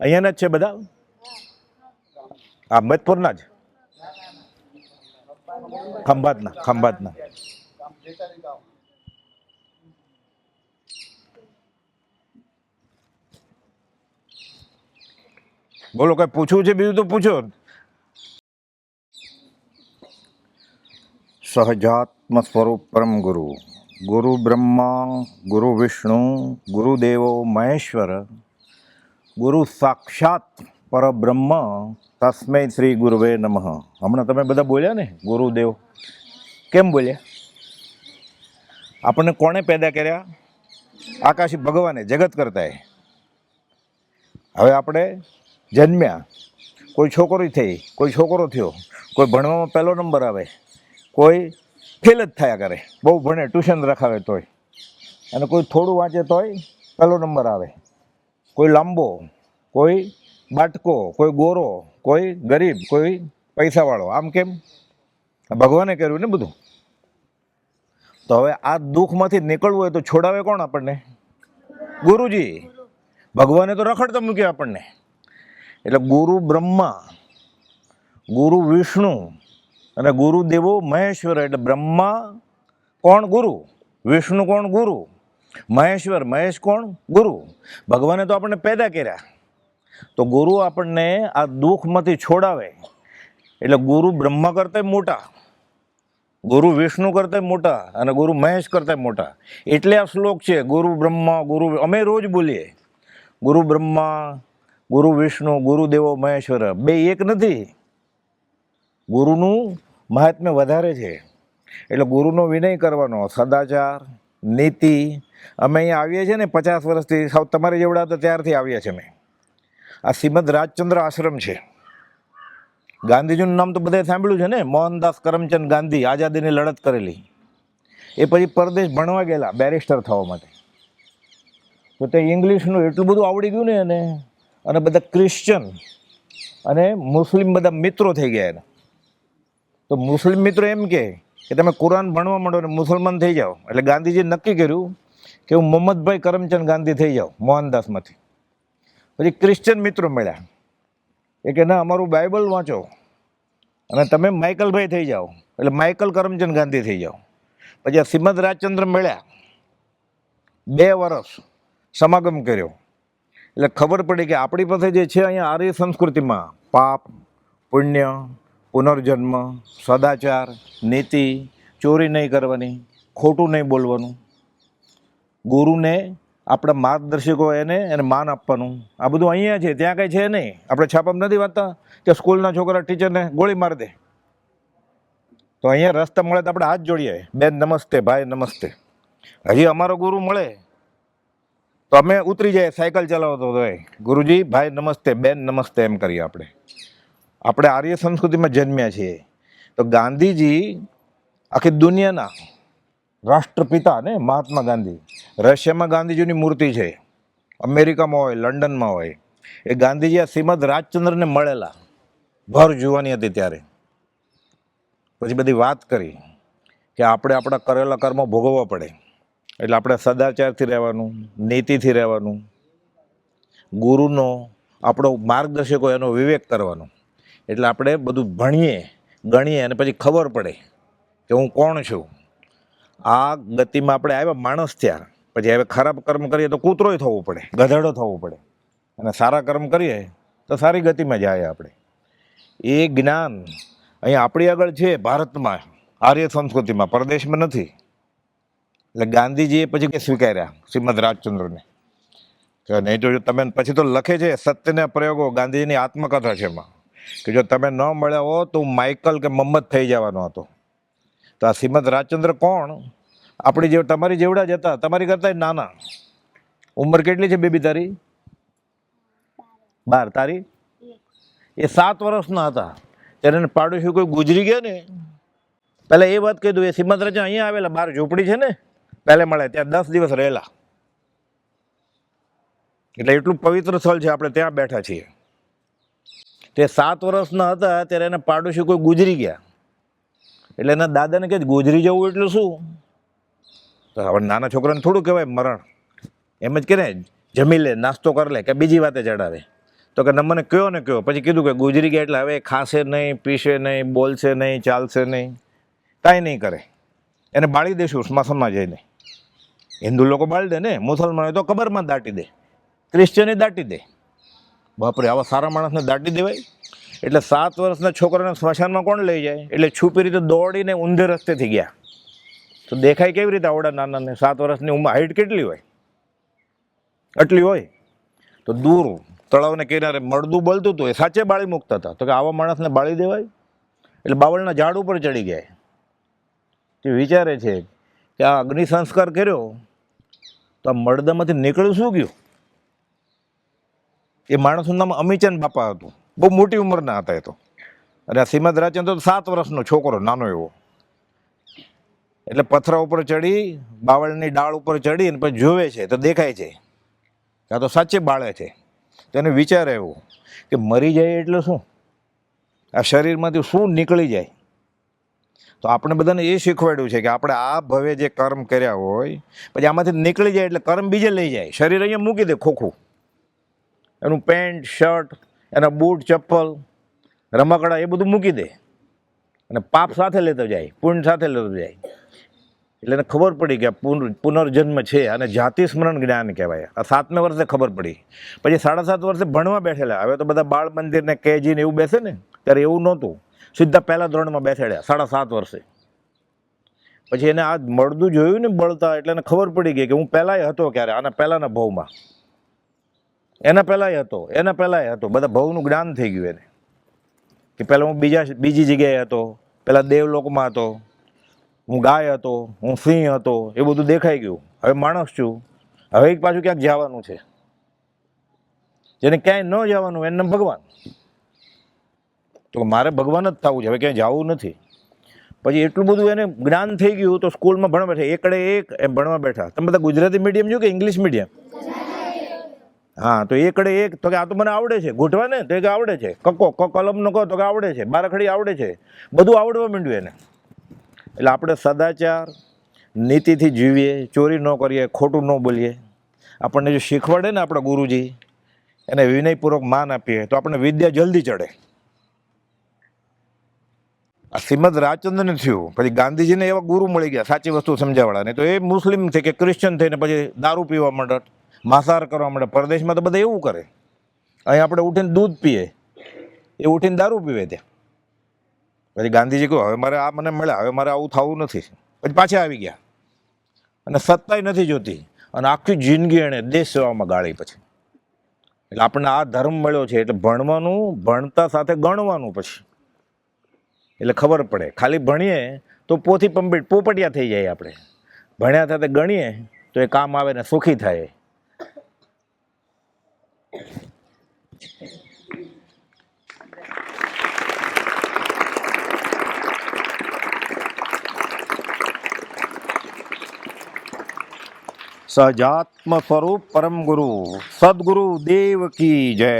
અહીંયાના જ છે બધા? આ મધપુરના જ? ખંભાતના ખંભાતના. બોલો, કઈ પૂછવું છે બીજું તો પૂછો. સહજાત્મ સ્વરૂપ પરમ ગુરુ. ગુરુ બ્રહ્મા, ગુરુ વિષ્ણુ, ગુરુદેવો મહેશ્વર ગુરુ સાક્ષાત પરબ્રહ્મ, તસ્મૈ શ્રી ગુરુવે નમઃ. હમણાં તમે બધા બોલ્યા ને, ગુરુદેવ? કેમ બોલ્યા? આપણને કોણે પેદા કર્યા? આકાશી ભગવાને, જગત કરતા હવે આપણે જન્મ્યા. કોઈ છોકરી થઈ, કોઈ છોકરો થયો, કોઈ ભણવામાં પહેલો નંબર આવે, કોઈ ફેલ જ થયા કરે. બહુ ભણે ટ્યુશન રખાવે તોય. અને કોઈ થોડું વાંચે તોય પહેલો નંબર આવે. કોઈ લાંબો, કોઈ બાટકો, કોઈ ગોરો, કોઈ ગરીબ, કોઈ પૈસાવાળો. આમ કેમ? ભગવાને કર્યું ને બધું. તો હવે આ દુઃખમાંથી નીકળવું હોય તો છોડાવે કોણ આપણને? ગુરુજી. ભગવાને તો રખડતા મૂક્યા આપણને. એટલે ગુરુ બ્રહ્મા, ગુરુ વિષ્ણુ અને ગુરુદેવો મહેશ્વર. એટલે બ્રહ્મા કોણ ગુરુ? વિષ્ણુ કોણ ગુરુ? મહેશ્વર, મહેશ કોણ? ગુરુ. ભગવાને તો આપણને પેદા કર્યા. તો ગુરુ આપણને આ દુઃખમાંથી છોડાવે. એટલે ગુરુ બ્રહ્મા કરતાંય મોટા, ગુરુ વિષ્ણુ કરતાંય મોટા અને ગુરુ મહેશ કરતાંય મોટા. એટલે આ શ્લોક છે, ગુરુ બ્રહ્મા, ગુરુ અમે રોજ બોલીએ, ગુરુ બ્રહ્મા, ગુરુ વિષ્ણુ ગુરુદેવો મહેશ્વર. બે એક નથી. ગુરુનું મહાત્મ્ય વધારે છે. એટલે ગુરુનો વિનય કરવાનો, સદાચાર નીતિ. અમે અહીંયા આવીએ છીએ ને પચાસ વર્ષથી, સાવ તમારે જેવડા હતા ત્યારથી આવીએ છીએ અમે. આ શ્રીમદ રાજચંદ્ર આશ્રમ છે. ગાંધીજીનું નામ તો બધાએ સાંભળ્યું છે ને? મોહનદાસ કરમચંદ ગાંધી આઝાદીની લડત કરેલી. એ પછી પરદેશ ભણવા ગયેલા, બેરિસ્ટર થવા માટે. તો તે ઇંગ્લિશનું એટલું બધું આવડી ગયું ને એને, અને બધા ક્રિશ્ચન અને મુસ્લિમ બધા મિત્રો થઈ ગયા એના. તો મુસ્લિમ મિત્રો એમ કહે કે તમે કુરાન ભણવા માંડો ને મુસલમાન થઈ જાઓ. એટલે ગાંધીજીએ નક્કી કર્યું કે હું મોહમ્મદભાઈ કરમચંદ ગાંધી થઈ જાઉં, મોહનદાસમાંથી. પછી ક્રિશ્ચન મિત્રો મળ્યા. એ કે, ના, અમારું બાઇબલ વાંચો. અને તમે માઇકલભાઈ થઈ જાઓ. એટલે માઇકલ કરમચંદ ગાંધી થઈ જાઓ. પછી આ શ્રીમદ રાજચંદ્ર મળ્યા. બે વર્ષ સમાગમ કર્યો. એટલે ખબર પડી કે આપણી પાસે જે છે અહીંયા આર્ય સંસ્કૃતિમાં પાપ, પુણ્ય પુનર્જન્મ, સદાચાર, નીતિ, ચોરી નહીં કરવાની, ખોટું નહીં બોલવાનું. ગુરુને, આપણા માર્ગદર્શકો એને એને માન આપવાનું. આ બધું અહીંયા છે, ત્યાં કંઈ છે નહીં. આપણે છાપામાં નથી વાંચતા કે સ્કૂલના છોકરા ટીચરને ગોળી મારી દે. તો અહીંયા રસ્તા મળે તો આપણે હાથ જોડીએ. બેન, નમસ્તે, ભાઈ, નમસ્તે. હજી અમારો ગુરુ મળે. તો અમે ઉતરી જઈએ, સાયકલ ચલાવતો હોય. ગુરુજી, ભાઈ, નમસ્તે, બેન, નમસ્તે એમ કરીએ આપણે. આપણે આર્ય સંસ્કૃતિમાં જન્મ્યા છીએ. તો ગાંધીજી આખી દુનિયાના રાષ્ટ્રપિતા ને મહાત્મા ગાંધી. રશિયામાં ગાંધીજીની મૂર્તિ છે. અમેરિકામાં હોય, લંડનમાં હોય. એ ગાંધીજી આ શ્રીમદ રાજચંદ્રને મળેલા. ભર જુવાની હતી ત્યારે. પછી બધી વાત કરી કે આપણે આપણા કરેલા કર્મો ભોગવવા પડે. એટલે આપણે સદાચારથી રહેવાનું, નીતિથી રહેવાનું, ગુરુનો આપણો માર્ગદર્શકો એનો વિવેક કરવાનો. એટલે આપણે બધું ભણીએ, ગણીએ અને પછી ખબર પડે કે હું કોણ છું. આ ગતિમાં આપણે આવ્યા માણસ થયા. પછી હવે ખરાબ કર્મ કરીએ તો કૂતરોય થવું પડે, ગધેડો થવું પડે. અને સારા કર્મ કરીએ તો સારી ગતિમાં જાય આપણે. એ જ્ઞાન અહીંયા આપણી આગળ છે ભારતમાં, આર્ય સંસ્કૃતિમાં, પરદેશમાં નથી. એટલે ગાંધીજીએ પછી કે સ્વીકાર્યા શ્રીમદ રાજચંદ્રને. કે નહીં તો તમે, પછી તો લખે છે સત્યના પ્રયોગો ગાંધીજીની આત્મકથા છે એમાં. કે જો તમે ન મળ્યા હો તો હું માઇકલ કે મમ્મદ થઈ જવાનો હતો. તો આ શ્રીમદ રાજચંદ્ર કોણ? આપણી જેવ, તમારી જેવડા જ હતા. તમારી કરતાં નાના. ઉંમર કેટલી છે બેબી તારી? બાર. તારી? એ સાત વર્ષના હતા. ત્યારે એને પાડોશી કોઈ ગુજરી ગયા ને? પહેલાં એ વાત કહી દઉં, એ શ્રીમદ રાજા અહીંયા આવેલા, બાર ઝૂંપડી છે ને? પહેલે મળે, ત્યાં દસ દિવસ રહેલા. એટલે એટલું પવિત્ર સ્થળ છે, આપણે ત્યાં બેઠા છીએ. તે સાત વર્ષના હતા ત્યારે એને પાડોશી કોઈ ગુજરી ગયા. એટલે એના દાદાને કહે ગુજરી જવું એટલે શું? તો હવે નાના છોકરાને થોડું કહેવાય મરણ. એમ જ કે ને જમી લે, નાસ્તો કરી લે, કે બીજી વાતે ચડાવે તો કે મને કયો ને કયો? પછી કીધું કે, ગુજરી ગયા એટલે હવે ખાશે નહીં, પીશે નહીં, બોલશે નહીં, ચાલશે નહીં. કાંઈ નહીં કરે. એને બાળી દેશું સ્મશાનમાં જઈને. હિન્દુ લોકો બાળી દે ને? મુસલમાનો તો કબરમાં દાટી દે. ક્રિશ્ચિયને દાટી દે. બાપરે, આવા સારા માણસને દાટી દેવાય? એટલે સાત વર્ષના છોકરાને સ્મશાનમાં કોણ લઈ જાય? એટલે છુપી રીતે દોડીને ઊંધે રસ્તેથી ગયા. તો દેખાય કેવી રીતે આવડા નાનાને? સાત વર્ષની ઉંમર હાઈટ કેટલી હોય? આટલી હોય? તો દૂર, તળાવને કિનારે મળદું બળતું હતું એ સાચે બાળી મૂકતા હતા. તો કે આવા માણસને બાળી દેવાય? એટલે બાવળના ઝાડ ઉપર ચડી ગયા. તે વિચારે છે કે આ અગ્નિ સંસ્કાર કર્યો, તો આ મળદામાંથી નીકળ્યું શું ગયું? એ માણસનું નામ અમીચંદ બાપા હતું. બહુ મોટી ઉંમરના હતા એ તો. અને આ શ્રીમદ રાજચંદ્ર તો સાત વર્ષનો છોકરો, નાનો એવો. એટલે પથરા ઉપર ચડી, બાવળની ડાળ ઉપર ચડી અને પછી જોવે છે, તો દેખાય છે. કાં તો સાચે બાળે છે. તેને વિચાર એવો કે મરી જાય એટલે શું? આ શરીરમાંથી શું નીકળી જાય? તો આપણે બધાને એ શીખવાડ્યું છે કે આપણે આ ભવે જે કર્મ કર્યા હોય, પછી આમાંથી નીકળી જાય એટલે કર્મ બીજે લઈ જાય. શરીર અહીંયા મૂકી દે ખોખું. એનું પેન્ટ, શર્ટ, એના બૂટ, ચપ્પલ, રમકડા એ બધું મૂકી દે. અને પાપ સાથે લેતો જાય, પુણ્ય સાથે લેતો જાય. એટલે એને ખબર પડી કે પુન- પુનર્જન્મ છે અને જાતિ સ્મરણ જ્ઞાન કહેવાય. આ સાતમે વર્ષે ખબર પડી. પછી સાડા સાત વર્ષે ભણવા બેઠેલા. હવે તો બધા બાળ મંદિરને કેજીને એવું બેસે ને, ત્યારે એવું નહોતું. સીધા પહેલા ધોરણમાં બેસેડ્યા, સાડા સાત વર્ષે. પછી એને આ મળદું જોયું ને બળતા એટલે એને ખબર પડી ગઈ કે હું પહેલાંય હતો ક્યારે, આના પહેલાંના ભાવમાં. એના પહેલાંય હતો, એના પહેલાંય હતો. બધા ભવનું જ્ઞાન થઈ ગયું એને. કે પહેલાં હું બીજા બીજી જગ્યાએ હતો, પહેલાં દેવલોકમાં હતો. હું ગાય હતો, હું સિંહ હતો, એ બધું દેખાઈ ગયું. હવે માણસ છું. હવે એક પાછું ક્યાંક જવાનું છે. જેને ક્યાંય ન જવાનું, એને ભગવાન. તો મારે ભગવાન જ થવું છે. હવે ક્યાંય જવું નથી. પછી એટલું બધું એને જ્ઞાન થઈ ગયું તો સ્કૂલમાં ભણવા બેઠા. એકડે એક એમ ભણવા બેઠા. તમે બધા ગુજરાતી મીડિયમ છો કે ઇંગ્લિશ મીડિયમ હા, તો એકડે એક, તો કે આ તો મને આવડે છે ગોઠવા ને તો કે આવડે છે. કક્કો ક, કલમનો કહો તો કે આવડે છે, બારખડી આવડે છે. બધું આવડવા માંડ્યું એને. એટલે આપણે સદાચાર, નીતિથી જીવીએ, ચોરી ન કરીએ, ખોટું ન બોલીએ. આપણને જો શીખવાડે ને આપણા ગુરુજી, એને વિનયપૂર્વક માન આપીએ, તો આપણને વિદ્યા જલ્દી ચડે. આ શ્રીમદ રાજચંદ્રને થયું, પછી ગાંધીજીને એવા ગુરુ મળી ગયા, સાચી વસ્તુ સમજાવવાળા. ને તો એ મુસ્લિમ છે કે ક્રિશ્ચન થઈને પછી દારૂ પીવા માંડત માંસાહાર કરવા માંડે પરદેશમાં તો બધા એવું કરે. અહીં આપણે ઉઠીને દૂધ પીએ. એ ઉઠીને દારૂ પીવે ત્યાં. પછી ગાંધીજી કહ્યું, હવે મારે આ મને મળ્યા, હવે મારે આવું થવું નથી. પછી પાછા આવી ગયા. અને સત્તાય નથી જોતી. અને આખી જિંદગી એણે દેશ સેવામાં ગાળી પછી. એટલે આપણને આ ધર્મ મળ્યો છે એટલે ભણવાનું, ભણતા સાથે ગણવાનું પછી. એટલે ખબર પડે. ખાલી ભણીએ તો પોથી પંપીટ પોપટિયા થઈ જાય આપણે. ભણ્યા સાથે ગણીએ તો એ કામ આવે ને સુખી થાય. સહજાત્મ સ્વરૂપ પરમ ગુરુ સદગુરુ દેવ કી જય